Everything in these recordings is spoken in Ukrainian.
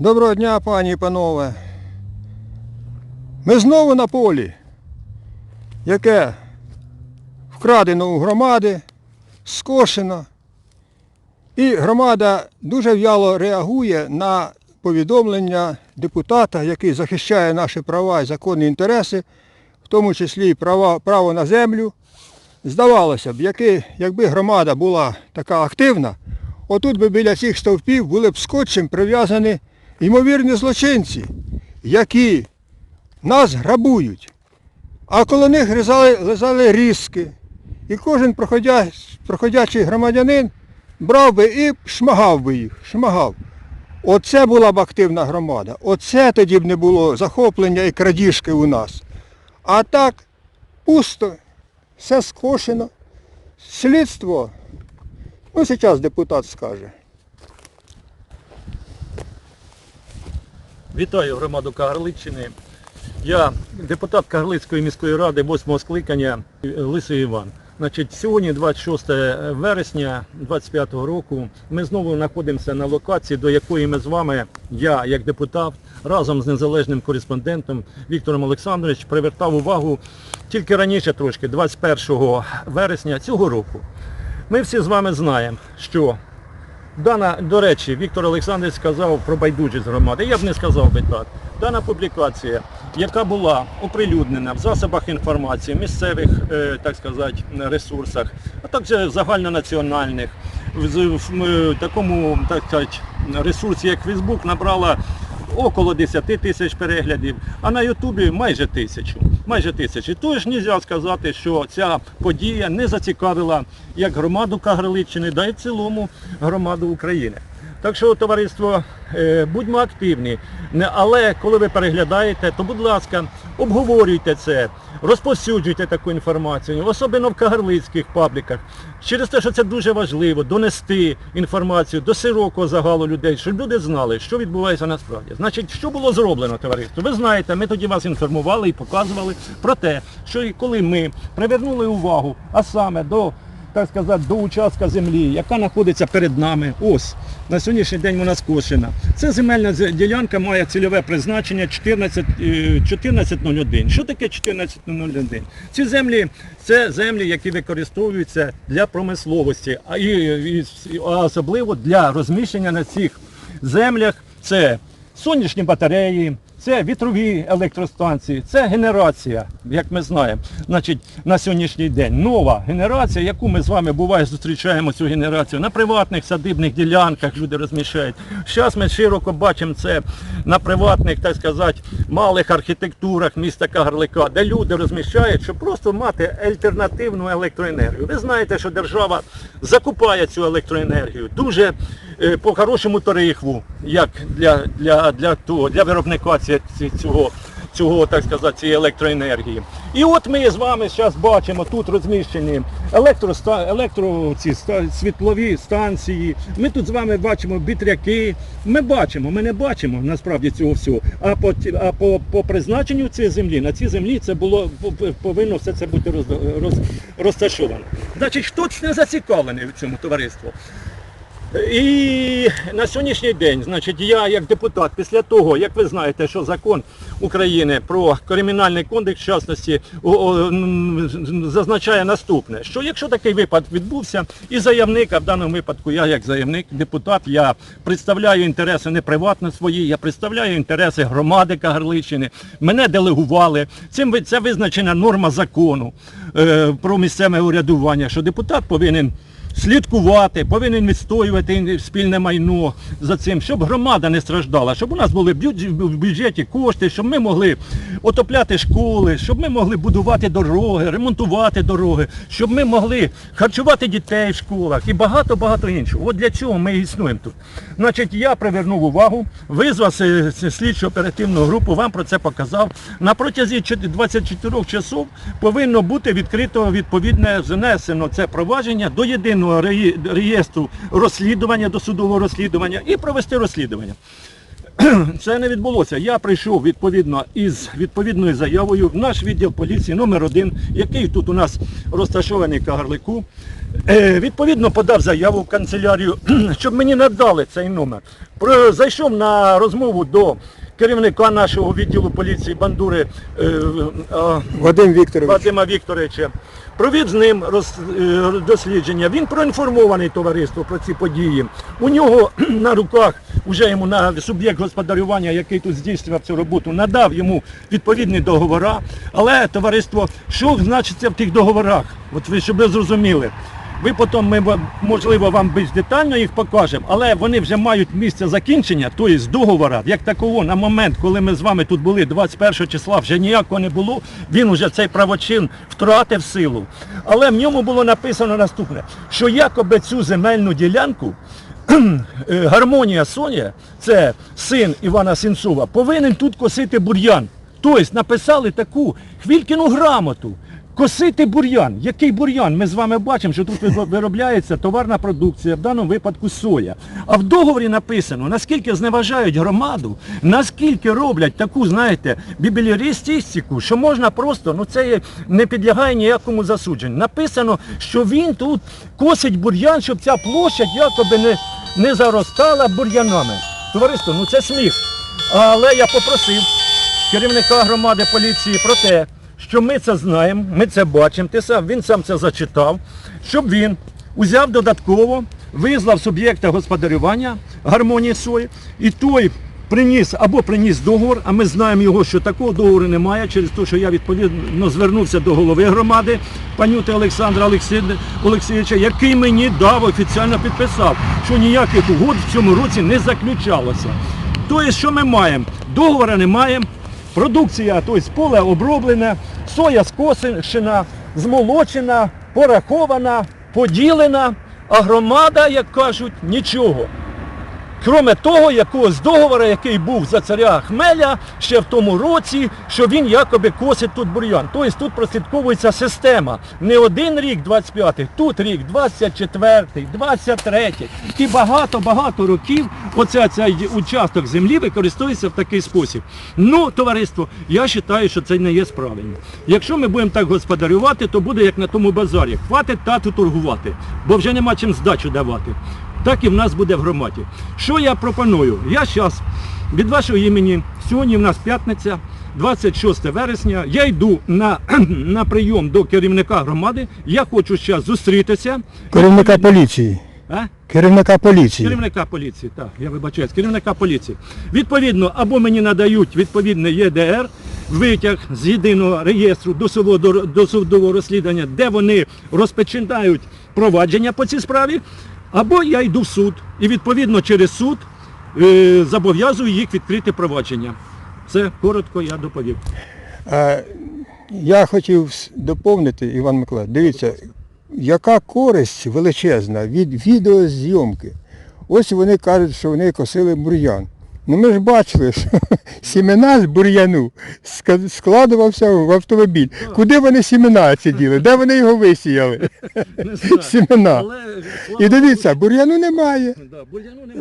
Доброго дня, пані і панове. Ми знову на полі, яке вкрадено у громади, скошено. І громада дуже в'яло реагує на повідомлення депутата, який захищає наші права і законні інтереси, в тому числі і права, право на землю. Здавалося б, яки, якби громада була така активна, отут би біля цих стовпів були б скотчем прив'язані ймовірні злочинці, які нас грабують. А коло них лежали, лежали різки. І кожен проходячий громадянин брав би і шмагав би їх, шмагав. Оце була б активна громада. Оце тоді б не було захоплення і крадіжки у нас. А так пусто, все скошено. Слідство, ну зараз депутат скаже. Вітаю громаду Кагарличчини. Я депутат Кагарлицької міської ради 8 скликання Лисий Іван. Значить, сьогодні, 26 вересня 2025 року, ми знову знаходимося на локації, до якої ми з вами, я як депутат, разом з незалежним кореспондентом Віктором Олександровичем привертав увагу тільки раніше трошки, 21 вересня цього року. Ми всі з вами знаємо, що Дана, до речі, Віктор Олександрович сказав про байдужість громади. Я б не сказав би так. Дана публікація, яка була оприлюднена в засобах інформації, місцевих, е, так сказати, ресурсах, а також загальнонаціональних, в, в, такому, так сказати, ресурсі, як Фейсбук, набрала около 10 тисяч переглядів, а на Ютубі майже тисячу. Майже тисячі. Тож не можна сказати, що ця подія не зацікавила як громаду Кагриличчини, да й в цілому громаду України. Так що, товариство, е, будьмо активні. Але коли ви переглядаєте, то будь ласка, обговорюйте це, розповсюджуйте таку інформацію, особливо в кагарлицьких пабліках. Через те, що це дуже важливо, донести інформацію до широкого загалу людей, щоб люди знали, що відбувається насправді. Значить, що було зроблено, товариство? Ви знаєте, ми тоді вас інформували і показували про те, що коли ми привернули увагу, а саме до так сказати, до участка землі, яка знаходиться перед нами. Ось, на сьогоднішній день вона скошена. Ця земельна ділянка має цільове призначення 14, е, 1401. Що таке 1401? Ці землі це землі, які використовуються для промисловості, а, і, і- а особливо для розміщення на цих землях це сонячні батареї, це вітрові електростанції, це генерація, як ми знаємо, значить, на сьогоднішній день. Нова генерація, яку ми з вами буває зустрічаємо цю генерацію на приватних садибних ділянках люди розміщають. Зараз ми широко бачимо це на приватних, так сказати, малих архітектурах міста Кагарлика, де люди розміщають, щоб просто мати альтернативну електроенергію. Ви знаєте, що держава закупає цю електроенергію дуже е, по хорошому тарифу, як для, для, для, того, для виробника цього, цього, так сказати, цієї електроенергії. І от ми з вами зараз бачимо тут розміщені електроста, електро, ці, світлові станції. Ми тут з вами бачимо бітряки. Ми бачимо, ми не бачимо насправді цього всього. А по, а по, по призначенню цієї землі, на цій землі це було повинно все це бути роз, роз, розташовано. Значить, хто не зацікавлений в цьому товариству? І на сьогоднішній день, значить, я як депутат, після того, як ви знаєте, що закон України про кримінальний кодекс, в частності, о- о, зазначає наступне, що якщо такий випадок відбувся, і заявник, а в даному випадку я як заявник, депутат, я представляю інтереси не приватно свої, я представляю інтереси громади Кагарличини, мене делегували. Цим це визначена норма закону е, про місцеве урядування, що депутат повинен слідкувати, повинен відстоювати спільне майно за цим, щоб громада не страждала, щоб у нас були в бюджеті кошти, щоб ми могли отопляти школи, щоб ми могли будувати дороги, ремонтувати дороги, щоб ми могли харчувати дітей в школах і багато-багато іншого. От для цього ми існуємо тут. Значить, я привернув увагу, визвав се- оперативну групу, вам про це показав. На протязі 24 часов повинно бути відкрито відповідне занесено це провадження до єдиного реї- реєстру розслідування, до судового розслідування і провести розслідування. це не відбулося. Я прийшов відповідно із відповідною заявою в наш відділ поліції номер 1 який тут у нас розташований Кагарлику. Е, відповідно подав заяву в канцелярію, щоб мені надали цей номер. Зайшов на розмову до керівника нашого відділу поліції Бандури е, е, Вадим Вікторович. Вадима Вікторовича. Провів з ним роз, е, дослідження. Він проінформований товариство про ці події. У нього на руках, вже йому на суб'єкт господарювання, який тут здійснював цю роботу, надав йому відповідні договори. Але товариство, що значиться в тих договорах? От ви щоб ви зрозуміли. Ви потім ми можливо вам більш детально їх покажемо, але вони вже мають місце закінчення, тобто договора, як такого, на момент, коли ми з вами тут були 21 числа, вже ніякого не було. Він вже цей правочин втратив силу. Але в ньому було написано наступне, що якоби цю земельну ділянку е, Гармонія Соня, це син Івана Сінцова, повинен тут косити бур'ян. Тобто написали таку хвількіну грамоту. Косити бур'ян. Який бур'ян? Ми з вами бачимо, що тут виробляється товарна продукція, в даному випадку соя. А в договорі написано, наскільки зневажають громаду, наскільки роблять таку, знаєте, бібліаристику, що можна просто, ну це не підлягає ніякому засудженню. Написано, що він тут косить бур'ян, щоб ця площа якоби не, не заростала бур'янами. Товариство, ну це сміх. Але я попросив керівника громади поліції про те, що ми це знаємо, ми це бачимо, ти сам, він сам це зачитав, щоб він узяв додатково, визвав суб'єкта господарювання гармонії сої, і той приніс або приніс договор, а ми знаємо його, що такого договору немає, через те, що я відповідно звернувся до голови громади, панюти Олександра Олексійовича, який мені дав офіційно підписав, що ніяких угод в цьому році не заключалося. Тобто, що ми маємо? Договора не маємо, продукція, тобто поле оброблене, соя скосена, змолочена, порахована, поділена, а громада, як кажуть, нічого. Кроме того, якогось договору, який був за царя Хмеля ще в тому році, що він якоби косить тут бур'ян. Тобто тут прослідковується система. Не один рік 25-й, тут рік 24-й, 23-й. І багато-багато років оця цей участок землі використовується в такий спосіб. Ну, товариство, я вважаю, що це не є правильно. Якщо ми будемо так господарювати, то буде як на тому базарі. Хватить тату торгувати, бо вже нема чим здачу давати так і в нас буде в громаді. Що я пропоную? Я зараз від вашого імені, сьогодні в нас п'ятниця, 26 вересня, я йду на, на прийом до керівника громади, я хочу зараз зустрітися. Керівника поліції. А? Керівника поліції. Керівника поліції, так, я вибачаюсь, керівника поліції. Відповідно, або мені надають відповідне ЄДР, витяг з єдиного реєстру досудового, розслідування, де вони розпочинають провадження по цій справі, або я йду в суд і відповідно через суд е, зобов'язую їх відкрити провадження. Це коротко я доповів. Е, Я хотів доповнити, Іван Миколаївич, дивіться, яка користь величезна від відеозйомки. Ось вони кажуть, що вони косили бур'ян. Ну ми ж бачили, що сімена з бур'яну складувався в автомобіль. Куди вони сімена ці діли? Де вони його висіяли? Сімена. І дивіться, бур'яну немає.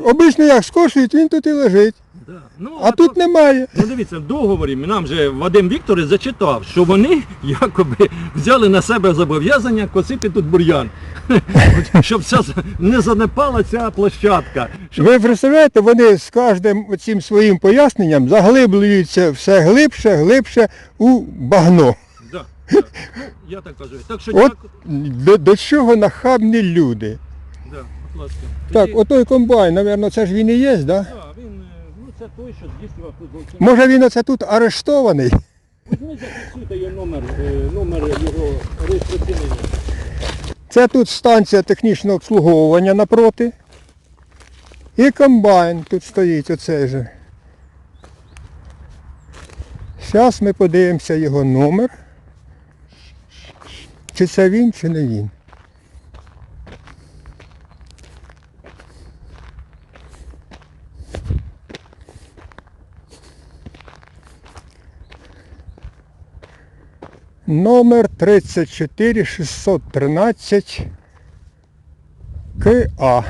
Обично як скошують, він тут і лежить. Да. Ну, А тут то- немає. Ну дивіться, в договорі нам же Вадим Вікторович зачитав, що вони якоби взяли на себе зобов'язання косити тут бур'ян. Щоб з- не занепала ця площадка. Щоб... Ви представляєте, вони з кожним цим своїм поясненням заглиблюються все глибше, глибше у багно. Да, да. Ну, я так кажу. Так що От до, до чого нахабні люди. Да, будь ласка. Так, Тоді- отой комбайн, напевно, це ж він і є, да? Да, ну це той, що здійснював тут злочин. Може він оце тут арештований? Візьміть, зафіксуйте його номер, е, номер його реєстраційний. Це тут станція технічного обслуговування напроти. І комбайн тут стоїть оцей же. Зараз ми подивимося його номер. Чи це він, чи не він. Номер 34613 КА.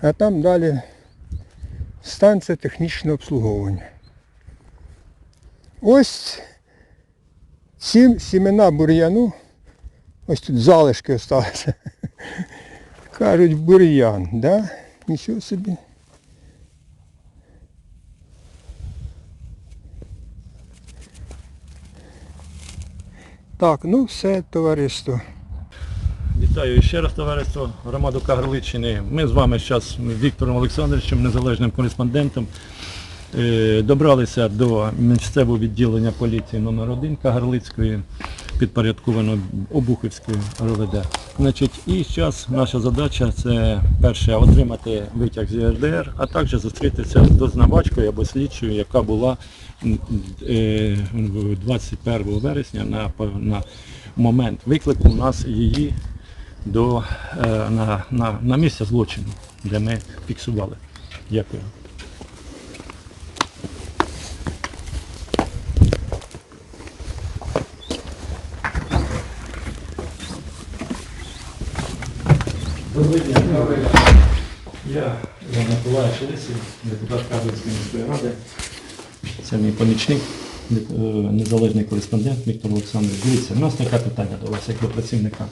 А там далі станція технічного обслуговування. Ось ці сімена бур'яну, ось тут залишки залишилися. Кажуть, бур'ян, да? Нічого собі. Так, ну все, товариство. Вітаю ще раз товариство громаду Кагарличини. Ми з вами зараз Віктором Олександровичем, незалежним кореспондентом, е, добралися до місцевого відділення поліції номер 1 Кагарлицької, підпорядковано Обухівської РОВД. Значить, і зараз наша задача це перше отримати витяг з ЄРДР, а також зустрітися з дознавачкою або слідчою, яка була е, 21 вересня на, на момент виклику у нас її до, е, на, на, на місце злочину, де ми фіксували. Дякую. Добрий день. Я Іван Миколаївич Лисий, депутат Карлицької міської ради. Це мій помічник, е, незалежний кореспондент Віктор Олександрович. Дивіться, у нас таке питання до вас, як до працівника.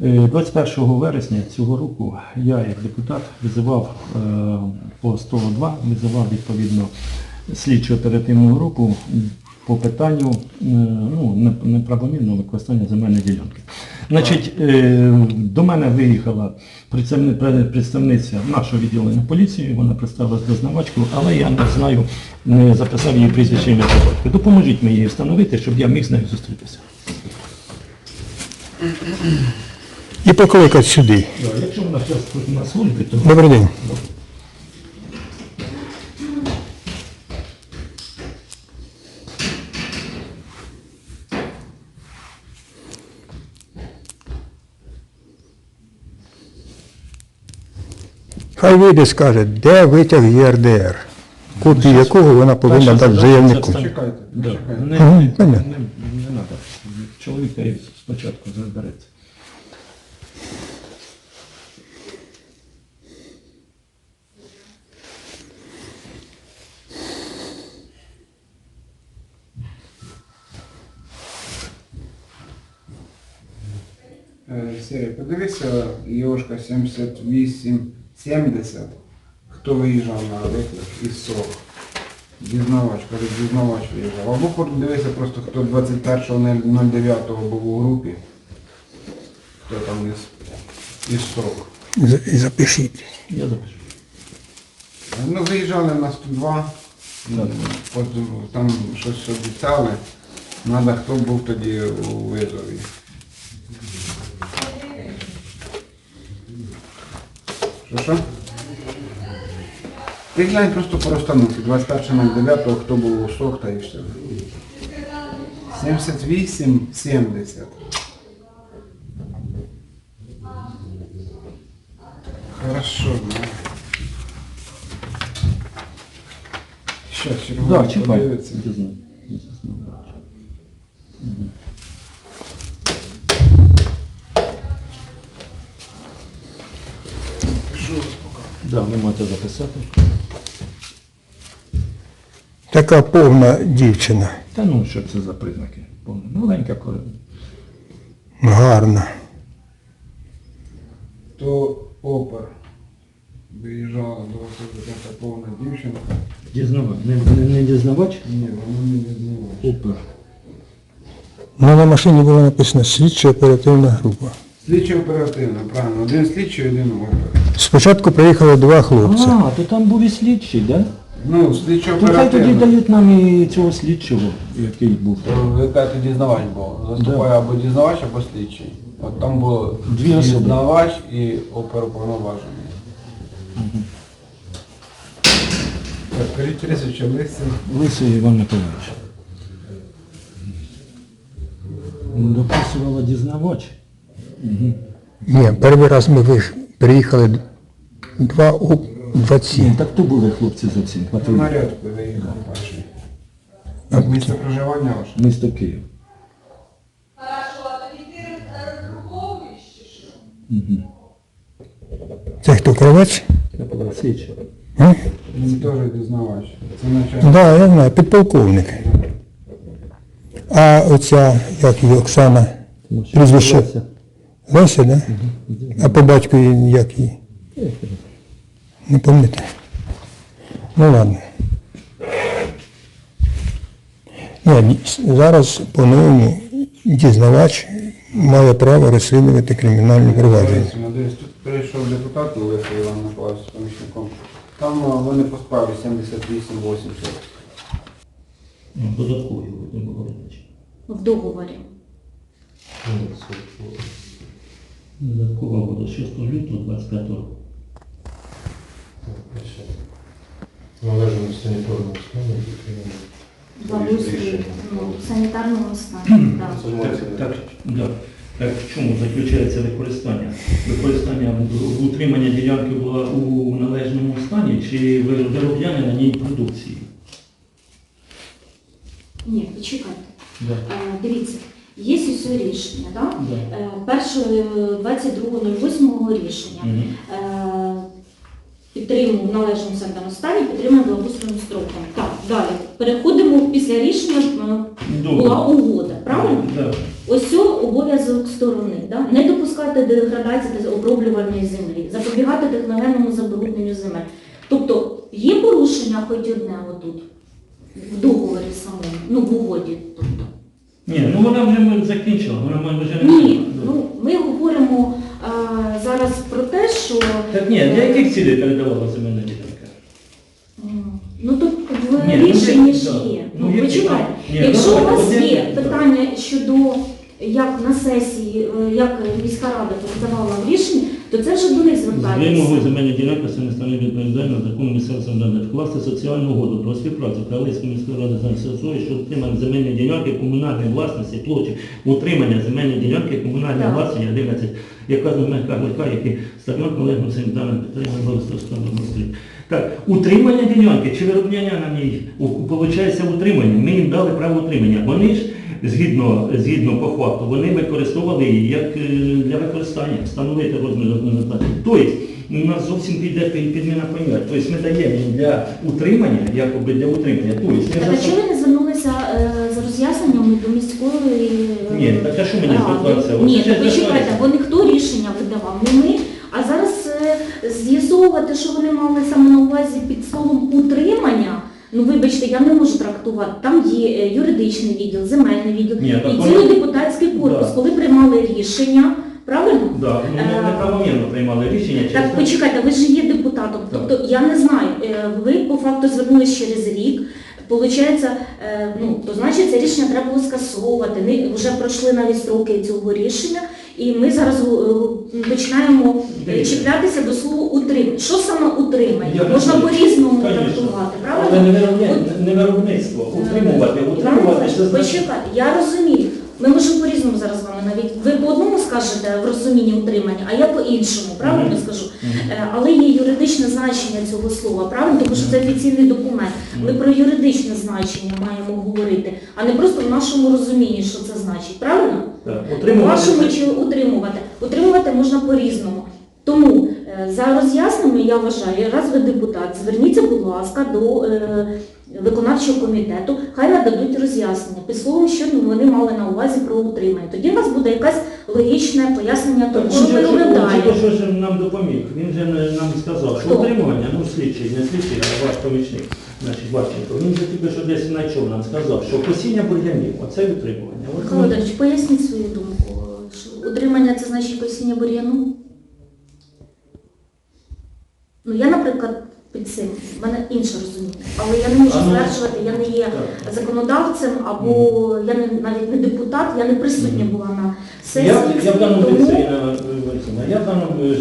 Е, 21 вересня цього року я, як депутат, визивав е, по 102, визивав відповідно слідчу оперативну групу по питанню е, ну, неправомірного використання земельної ділянки. Значить, е, до мене виїхала представниця нашого відділення поліції, вона представилась дознавачкою, але я не знаю, не записав її прізвище ім'я по. Допоможіть мені її встановити, щоб я міг з нею зустрітися. І покликати сюди. Якщо вона зараз на службі, то Добрий день. Хай вийде скаже, де витяг ЄРДР, копію якого вона повинна дати заявнику. Чекайте, Да. чекайте. Не, Ага, не, понятно. не, не треба. Чоловік спочатку розбереться. Е, Сергій, подивися, Йошка 7870. Хто виїжджав на виклик із СОК? Дізнавач, каже, дізнавач виїжджав. Або подивися просто, хто 21.09 був у групі. Хто там із, із СОК. І запишіть. Я запишу. Ну, виїжджали на 102, Так. там щось обіцяли. Надо, хто був тоді у визові. Що що? Ти глянь просто по розстановці. 21.09, хто був у СОХ та і все. 78, 70. Хорошо, ну. Щас, черговий Так, чекай. подивиться. Да, ви можете записати. Така повна дівчина. Та ну, що це за признаки? Повна. Маленька кора. Гарна. То опер. Виїжджала до вас така повна дівчина. Дізнавач. Не, не, не дізнавач? Ні, вона не відзнала. Опер. Ну, на машині було написано слідчо оперативна група. Слідчо оперативно, правильно. Один слідчий, один опер. Спочатку приїхали два хлопці. А, то там був і слідчий, да? Ну, слідчо То хай тоді оперативно. дають нам і цього слідчого, який був. Ви кажете, дізнавач був. Заступає або дізнавач, або слідчий. От там було Дві особи. дізнавач і оперуповноважений. Так, скажіть прізвище Лисин. Лисий Іван Миколаївич. Дописувала дізнавач. Ні, перший раз ми виш- приїхали два о 27. Ні, так то були хлопці зовсім. Це патрульні. нарядку виїхав перший. А Місце проживання ваше? Місто Київ. Хорошо, а тоді ти розраховуєш чи що? Це хто кравець? Я слідчий. Він теж дізнавач. Це Так, начальник. да, я знаю, підполковник. А оця, як її, Оксана, прізвище Леся, да? А по батькові як її? Не пам'ятаю. Ну ладно. Ні, зараз по-новому дізнавач має право розслідувати кримінальне провадження. Тут прийшов депутат Левиха Іван Миколаївич з помічником. Там вони по справі 78-80. Ну, Додаткові будемо говорити. В договорі. Додаткова буде 6 лютого 25 року. Належному санітарному стані Благоустрій, ну, в санітарному стані. так. Так, так, да. так в чому заключається використання? Використання в- утримання ділянки було у належному стані чи виробляння на ній продукції? Ні, почекайте. Да. Е, Дивіться, є усе рішення, так? Да. Е, е, 22.08 рішення. Мгм. Е, Підтримуємо в належному санітарному стані, підтримуємо благоустройним строком. Так, далі. Переходимо після рішення, е, Добре. була угода, правильно? Да. Ось обов'язок сторони. Да? Не допускати деградації та оброблювальної землі, запобігати техногенному забрудненню земель. Тобто є порушення хоч одне отут, в договорі самому, ну в угоді. Тобто. Ні, ну вона вже закінчила, вона ми вже не Ні, ну ми говоримо а, зараз про те, що Так ні, для яких цілей передавала земельна ділянка? м, ну тут в Ні, ну, рішенні да. ж є. Ну, Ну, які- почекайте, ні, якщо ну, у вас от є які- питання щодо як на сесії, е, як міська рада подавала в рішення, то це вже до них З вимогою звертається. земельна ділянка це не стане відповідально закону місцевого самоврядування вкласти соціальну угоду про співпрацю Кравецької міської ради з НССО щодо отримання земельної ділянки комунальної власності площі утримання земельної ділянки комунальної Так. власності 11, яка з мене карлика, який стадіон належно санітарним підтримує Волостовського Так, утримання ділянки чи виробляння на ній, виходить утримання, ми їм дали право утримання. Вони ж згідно, згідно по факту, вони використовували її як е, для використання, встановити розмір розміру. Тобто, у нас зовсім піде підміна понять. Тобто ми даємо їм для утримання, якоби для утримання. Тобто, а за- чому не звернулися е, за роз'ясненнями до міської е, Ні, так а що мені ради? звертатися? Ні, так звертатися. бо ніхто рішення видавав, не ми. А зараз е, з'ясовувати, що вони мали саме на увазі під словом утримання. Ну вибачте, я не можу трактувати. Там є е, юридичний відділ, земельний відділ Ні, так і вони- цілий депутатський корпус, Да. коли приймали рішення, правильно? Да, ну, ми неправомірно приймали рішення Так, почекайте, ви ж є депутатом. Так. Тобто я не знаю, е, ви по факту звернулись через рік. Получається, е, ну то значить це рішення треба було скасовувати. Не вже пройшли навіть строки цього рішення, і ми зараз е, починаємо е, чіплятися до слова утримання. Що саме утримання? Можна по-різному трактувати, правильно? не, не виробництво. Утримувати, Іван утримувати Миколаївич, почекайте, я розумію. Ми можемо по-різному зараз з вами навіть. Ви по одному скажете в розумінні утримання, а я по-іншому, правильно скажу? Е, Але є юридичне значення цього слова, правильно? Тому що це офіційний документ. Ми про юридичне значення маємо говорити, а не просто в нашому розумінні, що це значить, правильно? Так, утримувати вашому чи утримувати. Утримувати можна по-різному. Тому е, за роз'ясненнями я вважаю, раз ви депутат, зверніться, будь ласка, до е, виконавчого комітету, хай нададуть роз'яснення. Під словом, що вони мали на увазі про утримання. Тоді у вас буде якесь логічне пояснення того, що он далі. же, що ж нам допоміг. Він же нам сказав, що Хто? утримування, ну слідчий, не слідчий, а ваш помічник, значить Ващенко. Він же тільки що десь знайшов нам сказав, що посіння бур'янів, оце утримування. Володимирович, поясніть свою думку. Утримання це значить посіння бур'яну? Ну я, наприклад, під цим, в мене інше розуміння. Але я не можу А ну, стверджувати, я не є законодавцем або я не, навіть не депутат, я не присутня була на сесії. Я, я в даному тому- випадку, Ірина Валентинівна, я в даному е,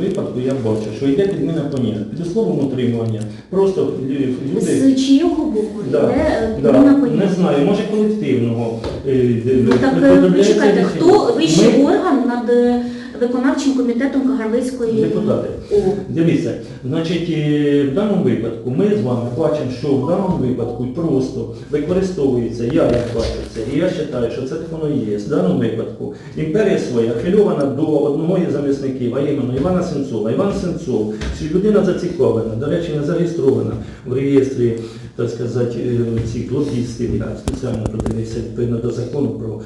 випадку я бачу, що йде підміна поняття. Під словом утримування. Просто лю- люди. З чийого боку Да, йде е, да, підміна не знаю, може колективного. е, де- Ну так е, почекайте, хто вищий Ми- орган над е, виконавчим комітетом Кагарлицької Депутати. О. Дивіться, значить, е, в даному випадку ми з вами бачимо, що в даному випадку просто використовується, я як бачу це, і я вважаю, що це так воно і є. В даному випадку імперія своя афільована до одного із замісників, а іменно Івана Сенцова. Іван Сенцов, що людина зацікавлена, до речі, не зареєстрована в реєстрі, так сказати, е, цих лобістів, я спеціально подивився відповідно до закону про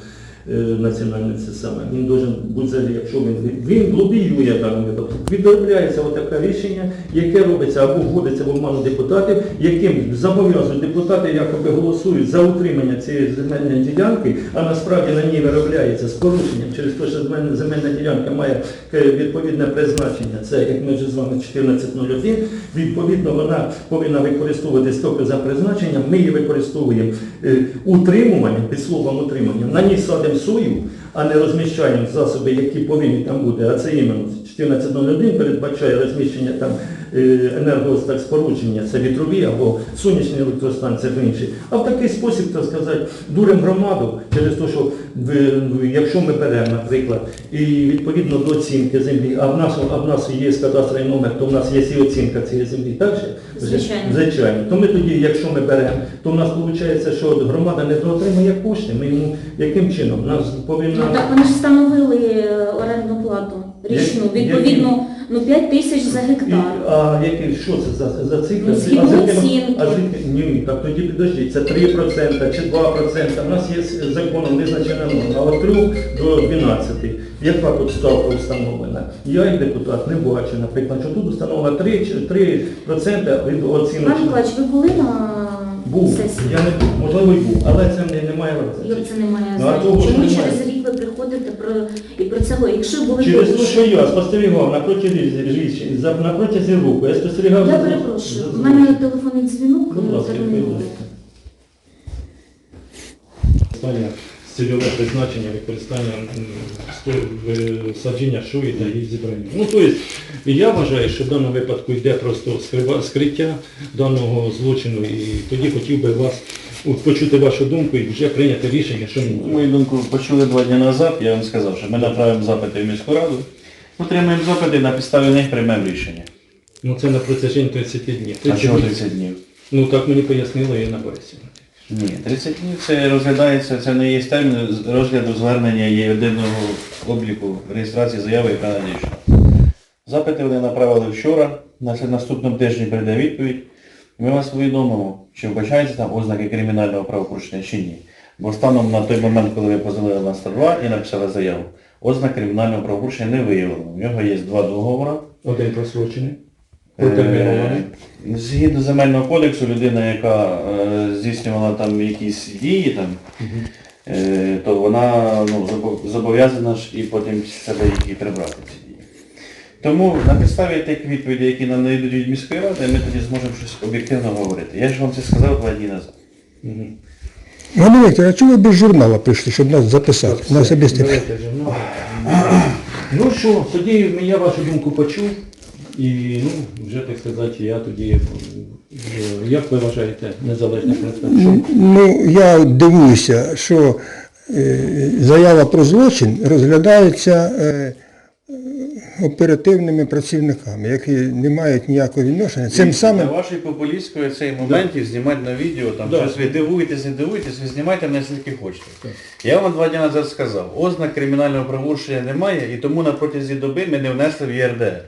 е, національне це саме. Він должен бути, якщо він, він лобіює даному випадку, відробляється отаке рішення, яке робиться або вводиться в оману депутатів, яким зобов'язують депутати, якоби голосують за утримання цієї земельної ділянки, а насправді на ній виробляється з порушенням через те, що земельна, земельна ділянка має е, відповідне призначення, це як ми вже з вами 14.01, відповідно вона повинна використовуватись тільки за призначенням, ми її використовуємо е, утримуванням, під словом утримання, на ній садимо сою, а не розміщаємо засоби, які повинні там бути, а це іменно 14.01 передбачає розміщення там е, енергоспорудження, це вітрові або сонячні електростанції або інші. А в такий спосіб, так сказати, дуримо громаду через те, що якщо ми беремо, наприклад, і відповідно до оцінки землі, а в нас, а в нас є кадастровий номер, то в нас є і оцінка цієї землі, так же? Звичайно. Звичайно. То ми тоді, якщо ми беремо, то в нас виходить, що громада не доотримує кошти, ми йому яким чином? Нас Ну так вони ж встановили е, орендну плату річну, відповідно, ну 5 тисяч за І, гектар. а який, що це за, за цифра? Ну, згідно а звідки- оцінки. а звідки- ні, так тоді підождіть, це 3% чи 2%. У нас є законом визначена норма, от 3 до 12. Яка тут ставка встановлена? Я як депутат не бачу, наприклад, що тут встановлено 3, чи 3% від Пане оціночної. Миколаївич, ви були на Був, сесії? я не був, можливо і був, але це не, немає має разниці. це Ну, а того значення? ж Чому немає. через рік ви приходите про і про це говорите? Якщо були Через те, що я спостерігав на протязі річ- за- на протязі року, я спостерігав... Я за- перепрошую, за- в мене телефонний дзвінок, Будь ласка, будь ласка. Цільове призначення використання е, садження шуї та її зібрання. Ну, тобто, я вважаю, що в даному випадку йде просто скриття даного злочину, і тоді хотів би вас почути вашу думку і вже прийняти рішення, що мені. Мою думку почули два дні назад, я вам сказав, що ми направимо запити в міську раду, отримаємо запити, на підставі них приймемо рішення. Ну це на протяженні 30 днів. А чого 30 днів? Ну так мені пояснили і на березі. Ні, 30 днів це розглядається, це не є термін розгляду звернення єдиного обліку реєстрації заяви, яка надійшла. Запити вони направили вчора, на наступному тижні прийде відповідь. Ми вас повідомимо, чи вбачаються там ознаки кримінального правопорушення чи ні. Бо станом на той момент, коли ви позвонили на 102 і написали заяву, ознак кримінального правопорушення не виявлено. У нього є два договори. Один протермінований. Е, Згідно земельного кодексу, людина, яка е, здійснювала там якісь дії, там, е, то вона ну, забо- зобов'язана ж і потім з себе їх і прибрати ці дії. Тому на підставі тих відповідей, які нам надійдуть від міської ради, ми тоді зможемо щось об'єктивно говорити. Я ж вам це сказав два дні назад. Ганна Вікторовна, а чому ви без журнала прийшли, щоб нас записати? На особисте. Давайте ну, Ну що, тоді я вашу думку почув. І ну, вже так сказати, я тоді, е, як ви вважаєте, незалежний представник? Ну, я дивуюся, що е, заява про злочин розглядається е, оперативними працівниками, які не мають ніякого відношення. Цим самим На вашій популістської цей моментів знімати на відео, там Да. щось ви дивуєтесь, не дивуєтесь, ви знімайте мене скільки хочете. Я вам два дні назад сказав, ознак кримінального правопорушення немає, і тому на протязі доби ми не внесли в ЄРДР.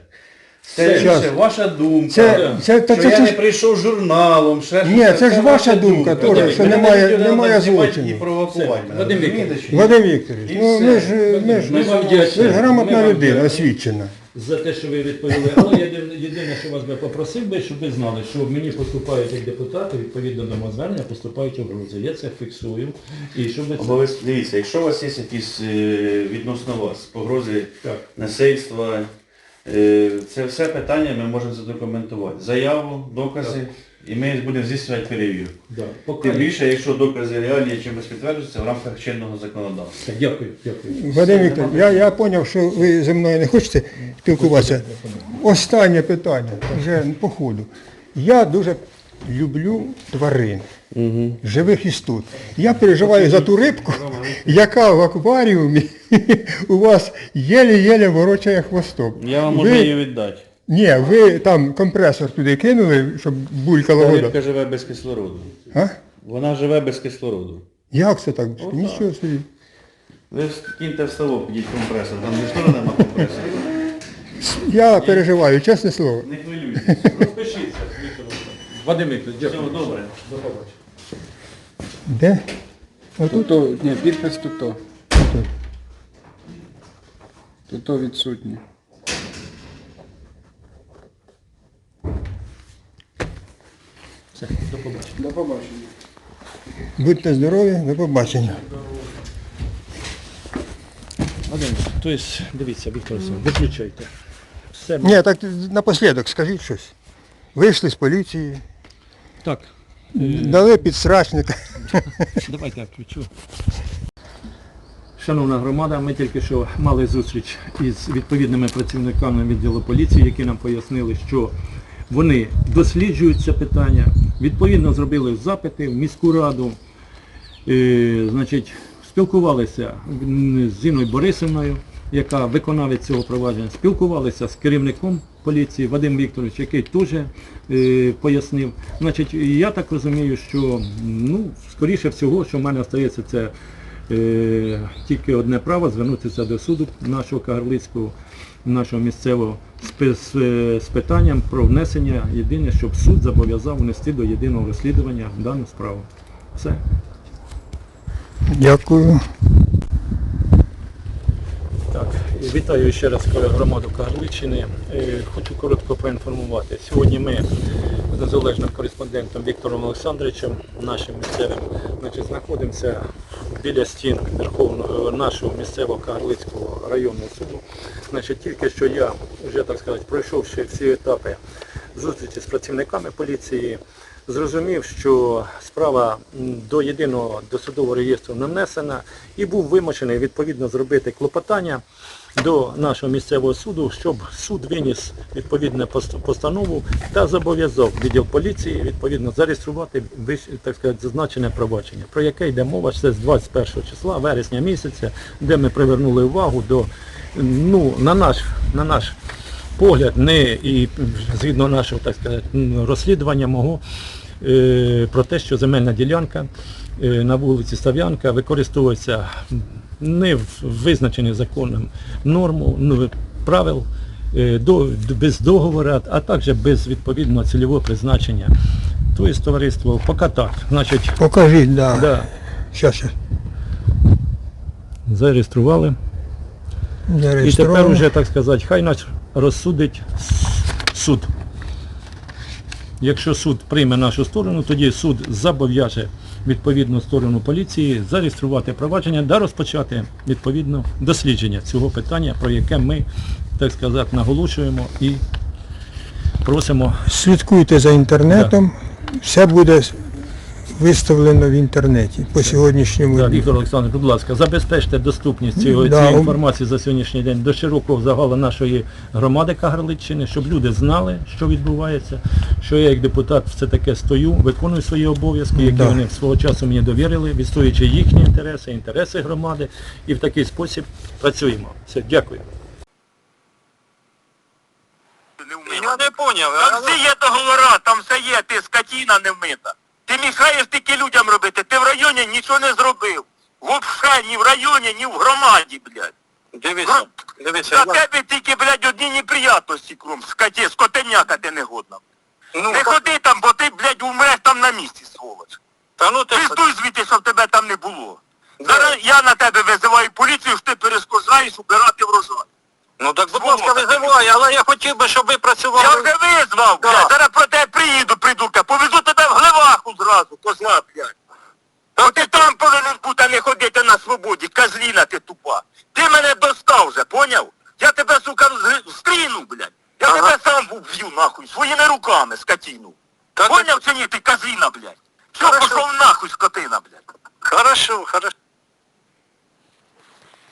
Це, Це- це ваша думка, Це- це- та що це- я це не ж- прийшов з журналом, ще Ні, щось. це ж ваша думка теж, Вадим, що мене немає- відео немає треба знімати злочину. І провокувати мене. Вадим розумієте, чи ні? Вадим Вікторович, І ну все. ми ж, ми ж, Ми вам ви вдячні. ж грамотна Ми вам людина, вдячні. освічена. за те, що ви відповіли. Але єдине, єдине, що вас би попросив би, щоб ви знали, що мені поступають як депутати, відповідно до мого звернення, поступають угрози. Я це фіксую. І щоб ви це... Обов'язково, дивіться, якщо у вас є якісь е, відносно вас погрози Так. насильства, це все питання ми можемо задокументувати. Заяву, докази, і ми будемо здійснювати перевірку. Да. Тим більше, якщо докази реальні чимось підтверджуються в рамках чинного законодавства. Дякую, дякую. Вадим Вікторович, я, я зрозумів, що ви зі мною не хочете спілкуватися. Останнє питання, вже по ходу. Я дуже люблю тварин. Живих істот. Я переживаю за ту рибку, яка в акваріумі у вас єле-єле ворочає хвостом. Я вам можу її віддати. Ні, ви там компресор туди кинули, щоб булькала Та вода. рибка живе без кислороду. А? Вона живе без кислороду. Як це так? Нічого собі. Ви киньте в село, підіть компресор, там сторони нема компресора. Я переживаю, чесне слово. Не хвилюйтесь. Розпишіться, Вадим Вікторович, дякую. Всього добре. До побачення. Де? Тут ні, підпис тут то. Тут то відсутнє. Все, до побачення. До побачення. Будьте здорові, до побачення. Вадим, тобто, дивіться, Віктор Олександрович, виключайте. Все, Ні, так напослідок скажіть щось. Вийшли з поліції, так, дали підсрачника. Давайте я включу. Шановна громада, ми тільки що мали зустріч із відповідними працівниками відділу поліції, які нам пояснили, що вони досліджують це питання, відповідно зробили запити в міську раду, Е, значить, спілкувалися з Зіною Борисівною, яка виконавець цього провадження, спілкувалися з керівником поліції Вадим Вікторович, який теж е, пояснив. Значить, я так розумію, що ну, скоріше всього, що в мене остається це е, тільки одне право звернутися до суду нашого Кагарлицького, нашого місцевого з, з, з питанням про внесення єдине, щоб суд зобов'язав внести до єдиного розслідування дану справу. Все. Дякую. Так, вітаю ще раз громаду Кагарличини. Е, Хочу коротко поінформувати. Сьогодні ми з незалежним кореспондентом Віктором Олександровичем, нашим місцевим, значить, знаходимося біля стін Верховного нашого місцевого Кагарлицького районного суду. Значить, тільки що я вже так сказати, пройшовши всі етапи зустрічі з працівниками поліції, зрозумів, що справа до єдиного досудового реєстру не внесена і був вимушений відповідно зробити клопотання до нашого місцевого суду, щоб суд виніс відповідну постанову та зобов'язав відділ поліції відповідно зареєструвати так сказати, зазначене провадження, про яке йде мова це з 21 числа вересня місяця, де ми привернули увагу до ну на наш на наш погляд, не і згідно нашого так сказати, розслідування мого про те, що земельна ділянка е, на вулиці Став'янка використовується не в визначений законом норму, ну, правил, е, без договору, а також без відповідного цільового призначення. Тобто товариство поки так. Значить, Покажіть, да. да, Щас, зареєстрували. І тепер вже, так сказати, хай нас розсудить суд. Якщо суд прийме нашу сторону, тоді суд зобов'яже відповідну сторону поліції зареєструвати провадження та розпочати відповідно дослідження цього питання, про яке ми, так сказати, наголошуємо і просимо. Слідкуйте за інтернетом, все буде виставлено в інтернеті по сьогоднішньому Так, дню. Віктор Олександрович, будь ласка, забезпечте доступність цього, Да, цієї об- інформації за сьогоднішній день до широкого загалу нашої громади Кагарличчини, щоб люди знали, що відбувається, що я як депутат все таке стою, виконую свої обов'язки, які Да. вони свого часу мені довірили, відстоюючи їхні інтереси, інтереси громади, і в такий спосіб працюємо. Все, дякую. Я не поняв. Там всі є договора, там все є, ти скотіна не вмита. Ти мішаєш тільки людям робити. Ти в районі нічого не зробив. Вообще ні в районі, ні в громаді, блядь. Дивися, дивися. За тебе тільки, блядь, одні неприятності, кром, скоті, скотеняка ти негодна. Ну, не ходи там, бо ти, блядь, умреш там на місці, сволоч. Та ну ти... Пиздуй звідти, щоб тебе там не було. Зараз я на тебе визиваю поліцію, що ти перешкоджаєш убирати врожай. Ну так, будь ласка, визивай, але я хотів би, щоб ви працювали. Я вже визвав, блядь. Зараз про тебе приїду, придурка. Повезу тебе в Гливаху зразу, козла, блядь. Та ти там повинен бути, а не ходити на свободі, козліна ти тупа. Ти мене достав вже, поняв? Я тебе, сука, стріну, блядь. Я тебе сам вб'ю, нахуй, своїми руками, скотину. Поняв чи ні, ти козліна, блядь? Все, пішов нахуй, скотина, блядь. Хорошо, хорошо.